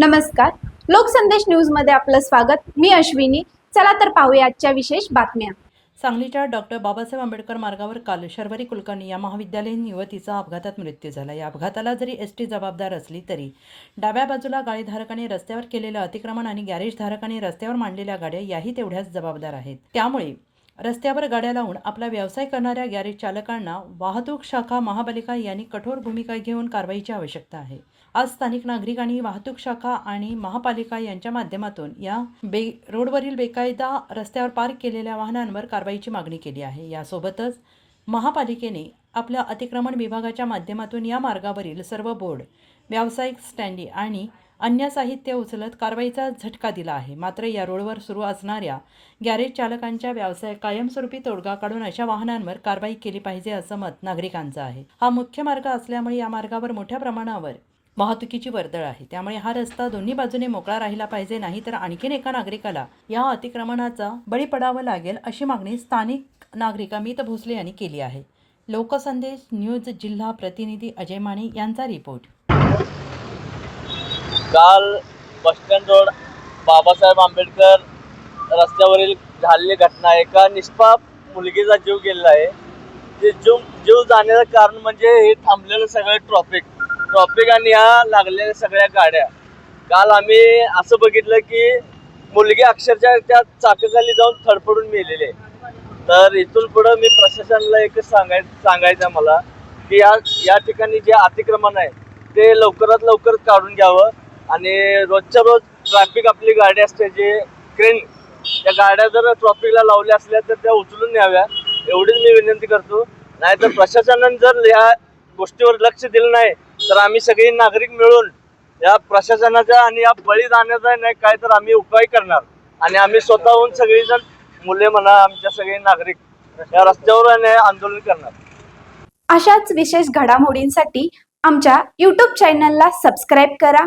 नमस्कार. लोकसंदेश न्यूजमध्ये आपलं स्वागत. मी अश्विनी. चला तर पाहूया आजच्या विशेष बातम्या. सांगलीच्या डॉक्टर बाबासाहेब आंबेडकर मार्गावर काल शर्वरी कुलकर्णी या महाविद्यालयीन युवतीचा अपघातात मृत्यू झाला. या अपघाताला जरी एस टी जबाबदार असली तरी डाव्या बाजूला गाडीधारकाने रस्त्यावर केलेलं अतिक्रमण आणि गॅरेजधारकाने रस्त्यावर मांडलेल्या गाड्या याही तेवढ्याच जबाबदार आहेत. त्यामुळे रस्त्यावर गाड्या लावून आपला व्यवसाय करणाऱ्या गॅरेज चालकांना वाहतूक शाखा महापालिका यांनी कठोर भूमिका घेऊन कारवाईची आवश्यकता आहे. आज स्थानिक नागरिक आणि वाहतूक शाखा आणि महापालिका यांच्या माध्यमातून या बे रोडवरील बेकायदा रस्त्यावर पार्क केलेल्या वाहनांवर कारवाईची मागणी केली आहे. यासोबतच महापालिकेने आपल्या अतिक्रमण विभागाच्या माध्यमातून या मार्गावरील सर्व बोर्ड व्यावसायिक स्टँडी आणि अन्य साहित्य उचलत कारवाईचा झटका दिला आहे. मात्र या रोडवर सुरू असणाऱ्या गॅरेज चालकांच्या व्यवसाय कायमस्वरूपी तोडगा काढून अशा वाहनांवर कारवाई केली पाहिजे असं मत नागरिकांचं आहे. हा मुख्य मार्ग असल्यामुळे या मार्गावर मोठ्या प्रमाणावर वाहतुकीची वर्दळ आहे. त्यामुळे हा रस्ता दोन्ही बाजूने मोकळा राहिला पाहिजे नाही तर आणखीन एका नागरिकाला या अतिक्रमणाचा बळी पडावं लागेल अशी मागणी स्थानिक नागरिक अमित भोसले यांनी केली आहे. लोकसंदेश न्यूज जिल्हा प्रतिनिधी अजय माने यांचा रिपोर्ट. काल बसस्टँड रोड बाबासाहेब आंबेडकर रस्त्यावरील झालेली घटना एका निष्पाप मुलगीचा जीव गेलेला आहे. ते जीव जीव जाण्याचं कारण म्हणजे हे थांबलेलं सगळं ट्रॉफिक ट्रॉफिक आणि ह्या लागलेल्या सगळ्या गाड्या. काल आम्ही असं बघितलं की मुलगी अक्षरशः त्या चाकाखाली जाऊन थडफडून मेलेली आहे. तर इथून पुढं मी प्रशासनाला एकच सांगाय सांगायचं आहे मला की या या ठिकाणी जे अतिक्रमण आहे ते लवकरात लवकर काढून घ्यावं. आणि रोजच्या रोज ट्रॅफिक आपली गाडी असते जे क्रेन त्या गाड्या जर ट्रॉफिकला लावल्या असल्या तर त्या उचलून न्याव्या. एवढीच मी विनंती करतो. नाहीतर प्रशासनाने जर या गोष्टीवर लक्ष दिलं नाही तर आम्ही सगळे नागरिक मिळून या प्रशासनाचा आणि या बळीदानाचा नाही काय तर आम्ही उपाय करणार. आणि आम्ही स्वतःहून सगळेजण मुले म्हणा आमच्या सगळे नागरिक या रस्त्यावर आणि आंदोलन करणार. अशाच विशेष घडामोडींसाठी आमच्या यूट्यूब चॅनलला सबस्क्राईब करा.